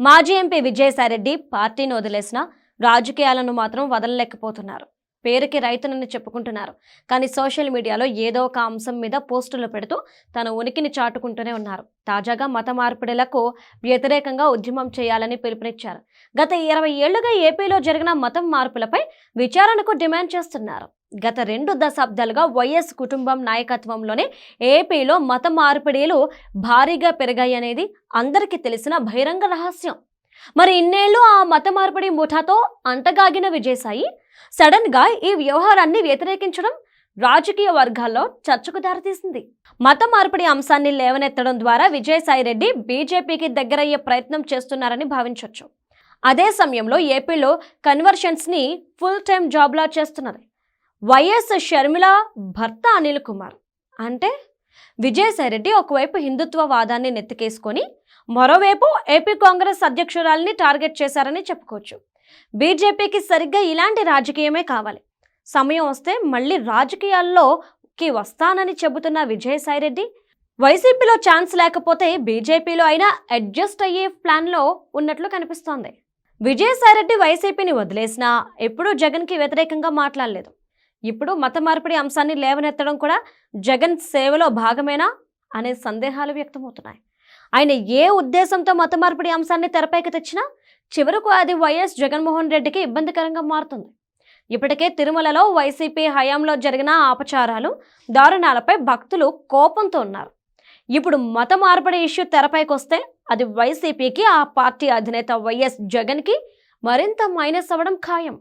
మాజీ ఎంపీ విజయసాయిరెడ్డి పార్టీని వదిలేసిన రాజకీయాలను మాత్రం వదలలేకపోతున్నారు. పేరుకి రైతునని చెప్పుకుంటున్నారు. కానీ సోషల్ మీడియాలో ఏదో ఒక అంశం మీద పోస్టులు పెడుతూ తన ఉనికిని చాటుకుంటూనే ఉన్నారు. తాజాగా మత మార్పిడులకు వ్యతిరేకంగా ఉద్యమం చేయాలని పిలుపునిచ్చారు. గత ఇరవై ఏళ్ళుగా ఏపీలో జరిగిన మతం మార్పులపై విచారణకు డిమాండ్ చేస్తున్నారు. గత రెండు దశాబ్దాలుగా వైఎస్ కుటుంబం నాయకత్వంలోనే ఏపీలో మత మార్పిడిలు భారీగా పెరిగాయనేది అందరికీ తెలిసిన బహిరంగ రహస్యం. మరి ఇన్నేళ్ళు ఆ మత మార్పిడి ముఠాతో అంటగాగిన విజయసాయి సడన్గా ఈ వ్యవహారాన్ని వ్యతిరేకించడం రాజకీయ వర్గాల్లో చర్చకు దారితీసింది. మత మార్పిడి అంశాన్ని లేవనెత్తడం ద్వారా విజయసాయిరెడ్డి బీజేపీకి దగ్గరయ్యే ప్రయత్నం చేస్తున్నారని భావించవచ్చు అదే సమయంలో ఏపీలో కన్వర్షన్స్ని ఫుల్ టైం జాబ్లా చేస్తున్నది. వైఎస్ షర్మిల భర్త అనిల్ కుమార్. అంటే విజయసాయిరెడ్డి ఒకవైపు హిందుత్వ వాదాన్ని నెత్తికేసుకొని మరోవైపు ఏపీ కాంగ్రెస్ అధ్యక్షురాల్ని టార్గెట్ చేశారని చెప్పుకోవచ్చు. బీజేపీకి సరిగ్గా ఇలాంటి రాజకీయమే కావాలి. సమయం వస్తే మళ్ళీ రాజకీయాల్లోకి వస్తానని చెబుతున్న విజయసాయిరెడ్డి వైసీపీలో ఛాన్స్ లేకపోతే బీజేపీలో అయినా అడ్జస్ట్ అయ్యే ప్లాన్లో ఉన్నట్లు కనిపిస్తోంది. విజయసాయిరెడ్డి వైసీపీని వదిలేసినా ఎప్పుడూ జగన్కి వ్యతిరేకంగా మాట్లాడలేదు. ఇప్పుడు మత మార్పిడి అంశాన్ని లేవనెత్తడం కూడా జగన్ సేవలో భాగమేనా అనే సందేహాలు వ్యక్తమవుతున్నాయి. ఆయన ఏ ఉద్దేశంతో మత మార్పిడి అంశాన్ని తెరపైకి తెచ్చినా చివరకు అది వైఎస్ జగన్మోహన్ రెడ్డికి ఇబ్బందికరంగా మారుతుంది. ఇప్పటికే తిరుమలలో వైసీపీ హయాంలో జరిగిన ఆపచారాలు దారుణాలపై భక్తులు కోపంతో ఉన్నారు. ఇప్పుడు మత మార్పిడి ఇష్యూ తెరపైకి వస్తే అది వైసీపీకి ఆ పార్టీ అధినేత వైఎస్ జగన్కి మరింత మైనస్ అవ్వడం ఖాయం.